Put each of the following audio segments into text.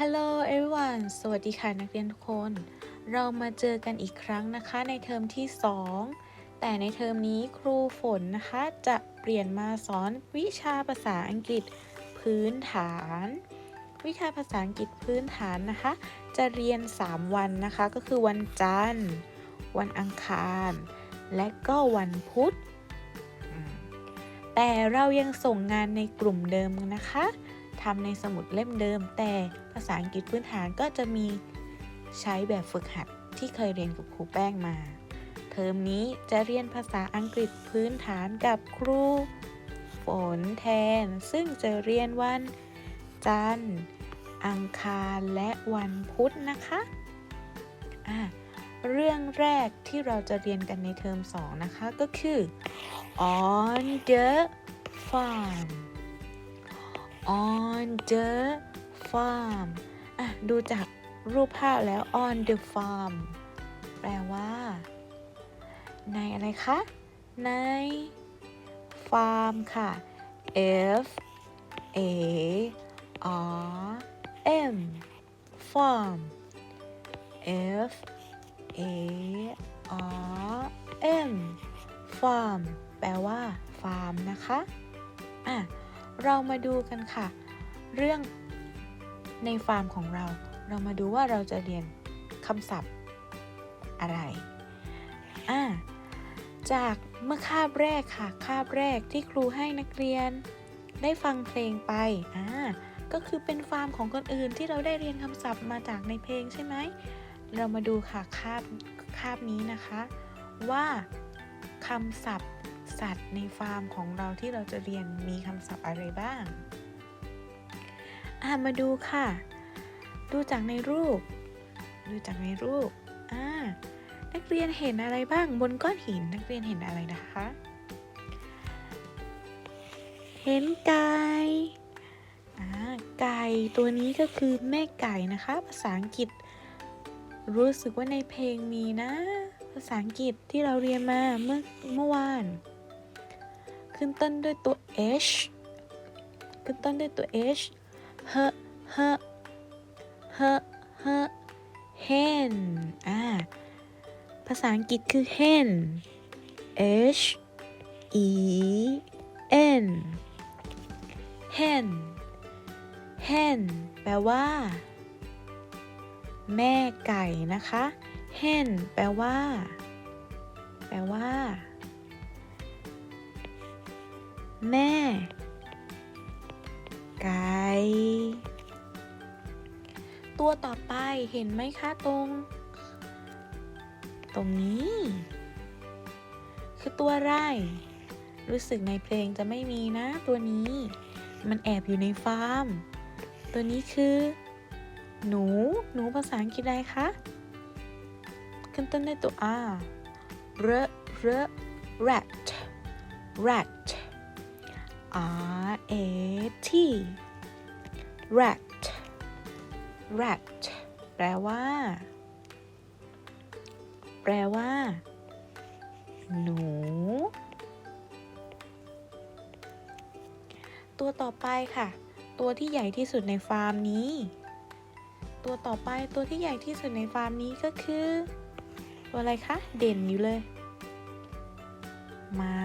Hello everyone สวัสดีค่ะนักเรียนทุกคน เรามาเจอกันอีกครั้งนะคะในเทอมที่ 2 แต่ในเทอมนี้ครูฝนนะคะจะเปลี่ยนมาสอนวิชาภาษาอังกฤษพื้นฐาน วิชาภาษาอังกฤษพื้นฐานนะคะ จะเรียน 3 วันนะคะ ก็คือวันจันทร์ วันอังคาร และก็วันพุธ แต่เรายังส่งงานในกลุ่มเดิมนะคะ ทำในสมุดเล่มเดิม แต่ภาษาอังกฤษพื้นฐานก็จะมีใช้แบบฝึกหัดที่เคยเรียนกับครูแป้งมา เทอมนี้จะเรียนภาษาอังกฤษพื้นฐานกับครูฝนแทน ซึ่งจะเรียนวันจันทร์อังคารและวันพุธนะคะะเรื่องแรกที่เราจะเรียนกันในเทอม2นะคะก็คือ on the farm on the farm อะดูจากรูปภาพแล้ว on the farm แปลว่า ในอะไรคะ ในฟาร์มค่ะ F A R M farm F A R M farm แปลว่า ฟาร์มนะคะ อะ เรามาดูกันค่ะ เรื่องในฟาร์มของเรา เรามาดูว่าเราจะเรียนคำศัพท์อะไร อะจากเมื่อคาบแรกค่ะ คาบแรกที่ครูให้นักเรียน ได้ฟังเพลงไป อ่า ก็คือเป็นฟาร์มของคนอื่นที่เราได้เรียนคำศัพท์มาจากในเพลงใช่ไหม เรามาดูค่ะคาบคาบนี้นะคะ ว่าคำศัพท์ สัตว์ในฟาร์มของเราที่เราจะเรียนมีคำศัพท์อะไรบ้างอามาดูค่ะ ดูจากในรูป ดูจากในรูปอ่านักเรียนเห็นอะไรบ้างบนก้อนหินนักเรียนเห็นอะไรนะคะ เห็นไก่อ่าไก่ตัวนี้ก็คือแม่ไก่นะคะ ภาษาอังกฤษ รู้สึกว่าในเพลงมีนะ ภาษาอังกฤษที่เราเรียนมาเมื่อเมื่อวาน ขึ้นต้นด้วยตัว h ขึ้นต้นด้วยตัว h เฮเฮฮฮ hen อ่า ภาษาอังกฤษคือ hen h e n hen hen แปลว่า แม่ไก่นะคะ hen แปลว่า แปลว่า แม่ ไก่ ตัวต่อไปเห็นไหมคะตรง ตรงนี้ คือตัวไร รู้สึกในเพลงจะไม่มีนะ ตัวนี้ มันแอบอยู่ในฟาร์ม ตัวนี้คือ หนู หนูภาษาอังกฤษอะไรคะขึ้นต้นด้วยตัว R r r rat rat R A T rat rat แปลว่า แปลว่า หนู ตัวต่อไปค่ะ ตัวที่ใหญ่ที่สุดในฟาร์มนี้ ตัวต่อไปตัวที่ใหญ่ที่สุดในฟาร์มนี้ก็คือ ตัวอะไรคะ เด่นอยู่เลย ม้า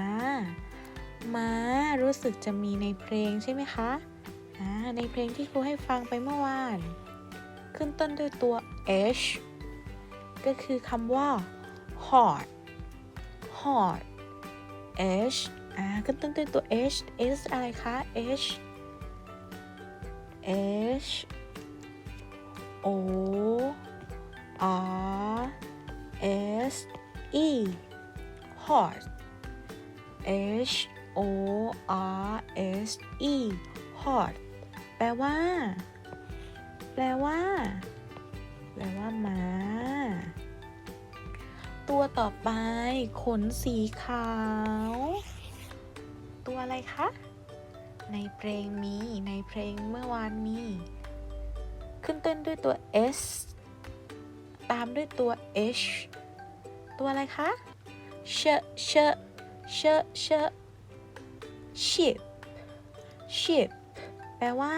ม้ารู้สึกจะมีในเพลงใช่ไหมคะอ่าในเพลงที่ครูให้ฟังไปเมื่อวาน ขึ้นต้นด้วยตัว h ก็คือคำว่า hot hot h อ่าขึ้นต้นด้วยตัว h h อะไรคะ h h o r s e hot h o r s e hot แปลว่า แปลว่า แปลว่ามา ตัวต่อไปขนสีขาว ตัวอะไรคะ ในเพลงมีในเพลงเมื่อวานมี ขึ้นต้นด้วยตัว s ตามด้วยตัว h ตัวอะไรคะ เชเชเชเช sheep sheep แปลว่า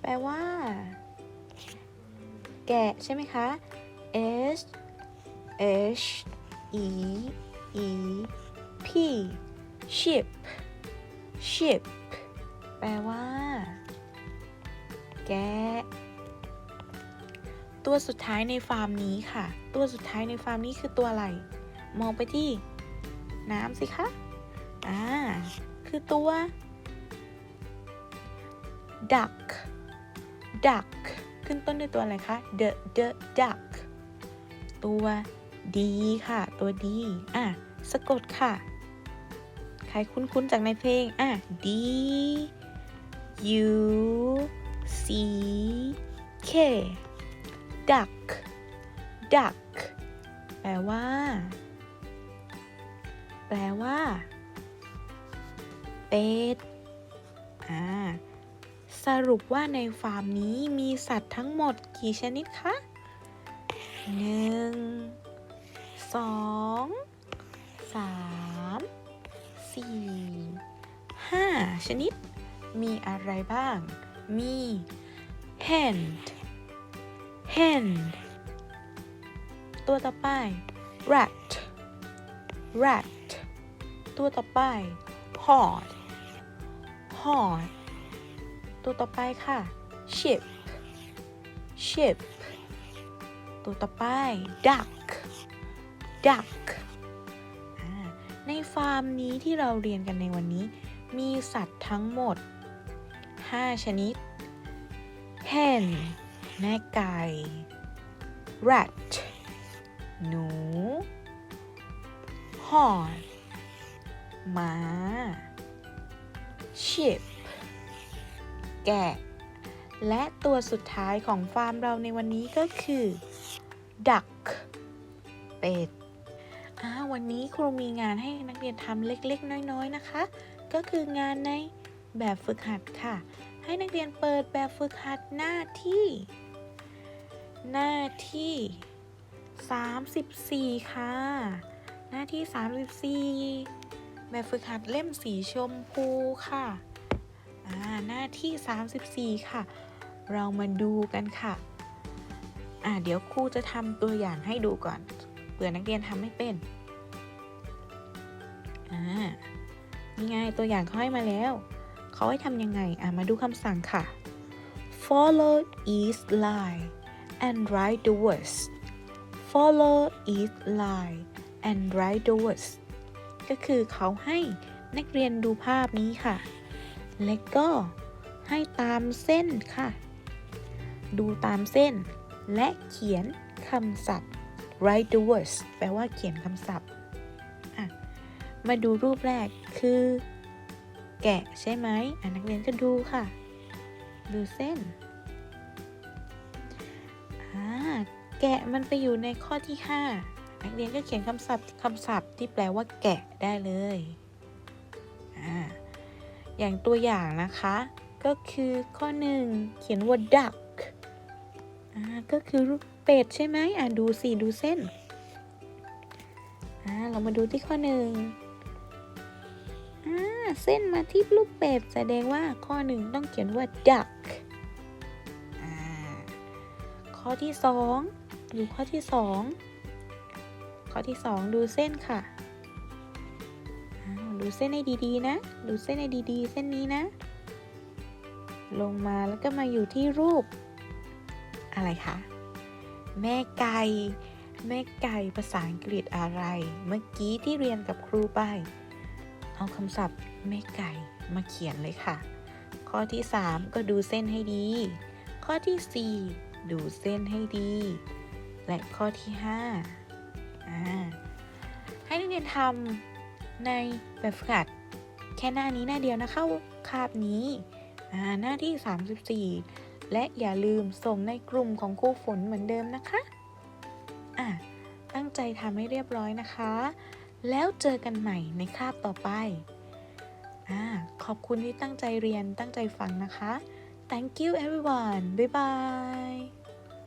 แปลว่า แกะใช่ไหมคะ S H E E P ship ship แปลว่า แกะ ตัวสุดท้ายในฟาร์มนี้ค่ะ ตัวสุดท้ายในฟาร์มนี้คือตัวอะไร มองไปที่ น้ำสิคะ อ่า คือตัว duck duck ขึ้นต้นด้วยตัวอะไรคะ the the duck ตัวดีค่ะ ตัวดีอะสะกดค่ะ ใครคุ้นๆจากในเพลงอะ D U C K duck duck แปลว่า แปลว่า เป็ดอ่าสรุปว่าในฟาร์มนี้มีสัตว์ทั้งหมดกี่ชนิดคะหนึ่งสองสามสี่ห้าชนิด มีอะไรบ้าง มี hen hen ตัวต่อไป rat rat ตัวต่อไป hog hog ตัวต่อไปค่ะ ship ship ตัวต่อไป duck duck ในฟาร์มนี้ที่เราเรียนกันในวันนี้ มีสัตว์ทั้งหมด 5 ชนิด hen แม่ไก่ rat หนู horse ม้า sheep แกะ และตัวสุดท้ายของฟาร์มเราในวันนี้ก็คือ duck เป็ดอ่าวันนี้ครูมีงานให้นักเรียนทำเล็กๆ น้อยๆ นะคะ ก็คืองานในแบบฝึกหัดค่ะ ให้นักเรียนเปิดแบบฝึกหัดหน้าที่ หน้าที่ 34 ค่ะ หน้าที่ 34 แบบฝึกหัดเล่มสีชมพูค่ะหน้าที่ 34 ค่ะ เรามาดูกันค่ะอ่าเดี๋ยวครูจะทำตัวอย่างให้ดูก่อนเผื่อนักเรียนทำไม่เป็นอ่านี่ไงตัวอย่างเขาให้มาแล้ว เขาให้ทำยังไงอ่ามาดูคำสั่งค่ะ follow each line and write the words follow each line and write the words ก็คือเขาให้นักเรียนดูภาพนี้ค่ะ และก็ให้ตามเส้นค่ะ ดูตามเส้น และเขียนคำศัพท์ write the words แปลว่าเขียนคำศัพท์ มาดูรูปแรกคือ แกะใช่ไหมนักเรียนก็ดูค่ะ ดูเส้นแกะมันไปอยู่ในข้อที่ 5 นักเรียนก็เขียนคำศัพท์คำศัพท์ที่แปลว่าแกะได้เลยออย่างตัวอย่างนะคะ ก็คือข้อ1เขียนว่า duck ก็คือรูปเป็ดใช่ไหมอ่าดูสิดูเส้นอ่าเรามาดูที่ข้อหนึ่งอ่าเส้นมาที่รูปเป็ดแสดงว่าข้อหนึ่งต้องเขียนว่า duck อ่าข้อที่สองดูข้อที่สอง ข้อที่สองดูเส้นค่ะ ดูเส้นให้ดีๆนะ ดูเส้นให้ดีๆ เส้นนี้นะ ลงมาแล้วก็มาอยู่ที่รูป อะไรคะ แม่ไก่ แม่ไก่ภาษาอังกฤษอะไร เมื่อกี้ที่เรียนกับครูไป เอาคำศัพท์แม่ไก่มาเขียนเลยค่ะ ข้อที่ 3 ก็ดูเส้นให้ดี ข้อที่ 4 ดูเส้นให้ดี และข้อที่5อ่า ให้นักเรียนทำในแบบฝึกหัดแค่หน้านี้หน้าเดียวนะคะคาบนี้หน้าที่ 34 และอย่าลืมส่งในกลุ่มของครูฝนเหมือนเดิมนะคะอะตั้งใจทำให้เรียบร้อยนะคะ แล้วเจอกันใหม่ในคาบต่อไปอ่าขอบคุณที่ตั้งใจเรียนตั้งใจฟังนะคะ thank you everyone บ๊ายบาย